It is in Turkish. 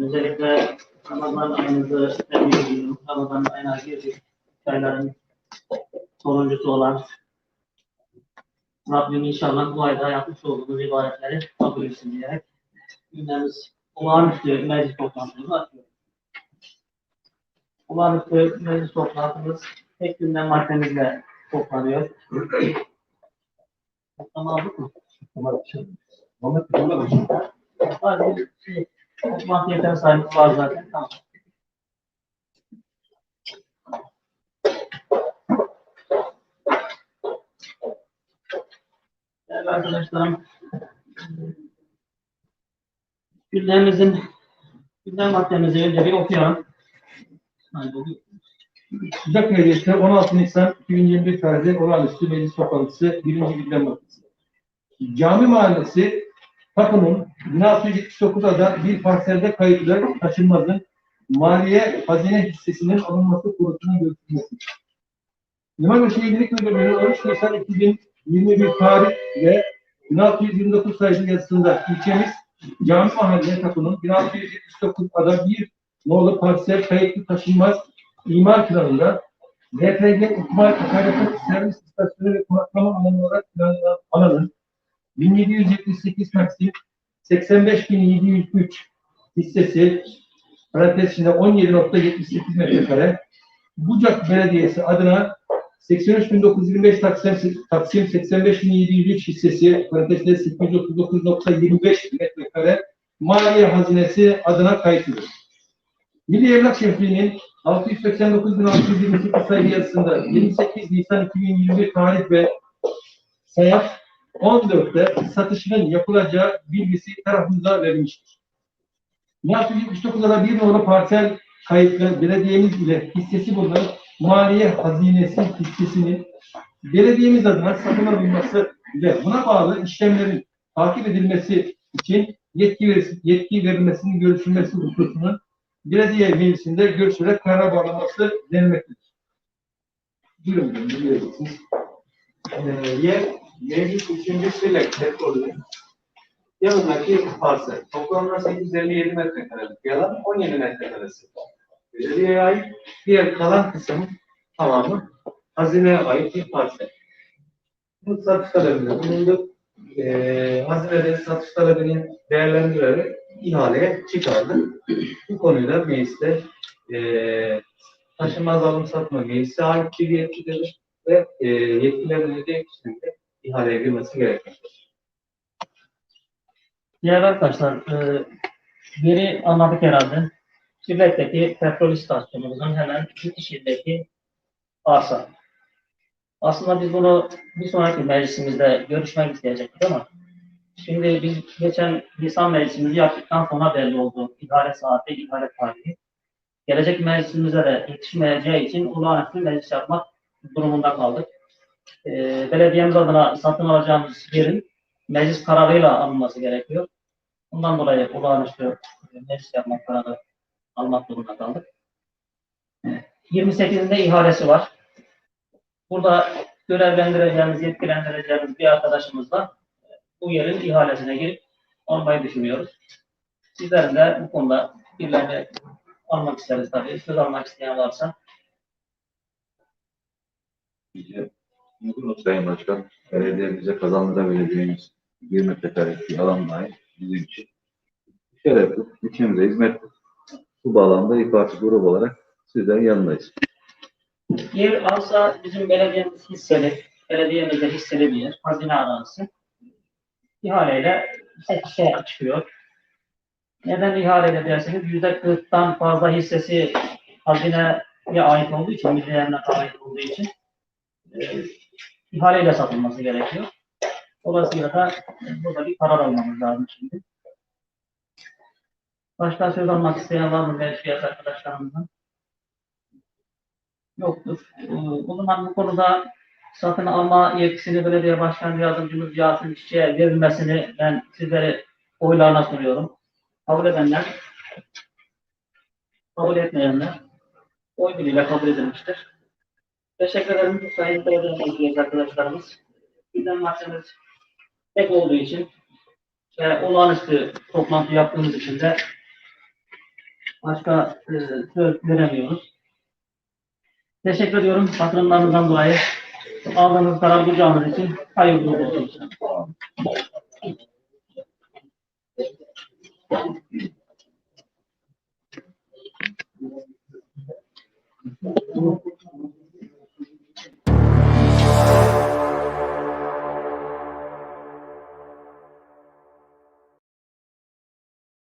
Özellikle Ramazan ayınızı tebrik ediyorum. Ramazan ayına girdik. Çayların sonuncusu olan Rabbim inşallah bu ayda yapmış olduğumuz ibadetleri kabul etsin diyerek gündemimiz olağanüstü meclis toplantımızı açıyoruz. Olağanüstü meclis toplantımız tek gündem maddemizle toplanıyor. Tamam aldık mı? Var bir şey, toplantı yeter sayımız var zaten. Tamam. Değerli arkadaşlarım, gündemimizin gündem maddemizi önce bir okuyalım. Sıcak Meclis'te 16 Nisan 2021 tarihli olağanüstü meclis toplantısı birinci gündem maddesi. Cami Mahallesi Tapı'nın 1679'da bir parselde kayıtlı taşınmazın maliye hazine hissesinin alınması konusunun görüşülmesi. İmam Şehircilik Müdürlüğü 13 Nisan 2021 tarih ve 1629 sayılı yazısında ilçemiz Cami Mahalle Tapı'nın 1679 ada bir nolu parsel kayıtlı taşınmaz imar planında LPG İkmal Akaryakıt Servis İstasyonu ve Konaklama alanı olarak planlanan alanın 1778 Taksim 85.703 hissesi parantez içinde 17.78 metrekare Bucak Belediyesi adına 83.925 Taksim, Taksim 85.703 hissesi parantezinde 839.25 metrekare maliye hazinesi adına kayıtlıdır. Milli Emlak Şefliği'nin 689.628 sayılı yazısında 28 Nisan 2021 tarih ve sayat 14'te satışının yapılacağı bilgisi tarafımıza verilmiştir. 1679'da bir numaralı parsel kayıtlı belediyemiz ile hissesi bulunan maliye hazinesi hissesinin belediyemiz adına satın alınması ve buna bağlı işlemlerin takip edilmesi için yetki, verilmesi, yetki verilmesinin görüşülmesi hususunun belediye meclisinde görüşülerek karara bağlanması denilmektedir. Buyurun, buyurun, dinliyorsunuz. Ee, yer mevcut üçüncü Silek dekolunun yanındaki parsel. Toplamda 857 metrekarelik bir alan 17 metrekaresi. Belediyeye ait diğer kalan kısım tamamı hazineye ait bir parsel. Bu satış talebinde bulunduk. Ee, hazinede satış talebinin değerlendirerek ihaleye çıkardık. Bu konuyu da mecliste ee, taşınmaz alım satma meclise ait bir yetkidir ve e, yetkilerin ödeyip kişinin ihaleye girmesi gerekmektedir. Değerli arkadaşlar, e, yeri anladık herhalde. Sivrek'teki petrol istasyonumuzun hemen bitişindeki arsa. Aslında biz bunu bir sonraki meclisimizde görüşmek isteyecektik ama şimdi biz geçen Nisan meclisimizi yaptıktan sonra belli oldu. İhale saati, ihale tarihi. Gelecek meclisimize de yetişmeyeceği için olağanüstü meclis yapmak durumunda kaldık. E, belediyemiz adına satın alacağımız yerin meclis kararıyla alınması gerekiyor. Bundan dolayı olağanüstü meclis yapmak kararı almak durumunda kaldık. 28'inde ihalesi var. Burada görevlendireceğimiz, yetkilendireceğimiz bir arkadaşımızla bu yerin ihalesine girip almayı düşünüyoruz. Sizlerin de bu konuda fikirlerini almak isteriz tabii. Söz almak isteyen varsa. Uygunuz Sayın Başkan. Belediyemize kazandıra belediyemiz bir metrekarelik alan ait bizim için. Şerefli, içimize hizmet bu bağlamda İYİ Parti grubu olarak sizlerin yanındayız. Yer alsa bizim belediyemiz hisseli, belediyemizde hisseli bir yer, hazine arazisi. İhaleyle satışa çıkıyor. Neden ihale derseniz yüzde kırktan fazla hissesi hazineye ait olduğu için, milli ait olduğu için e, ihaleyle satılması gerekiyor. Dolayısıyla da burada bir karar almamız lazım şimdi. Başka söz almak isteyen var mı meclis arkadaşlarımızdan? Yoktur. Ee, O zaman bu konuda satın alma yetkisini belediye başkan yardımcımız Yasin İşçi'ye verilmesini ben sizlere oylarına sunuyorum. Kabul edenler, kabul etmeyenler oy birliğiyle kabul edilmiştir. Teşekkür ederim Sayın Sayın Sayın arkadaşlarımız. Bizden vaktimiz pek olduğu için ve olağanüstü toplantı yaptığımız için de başka e, söz veremiyoruz. Teşekkür ediyorum patronlarımızdan dolayı. Aldığınız karar bulacağınız için hayırlı olsun.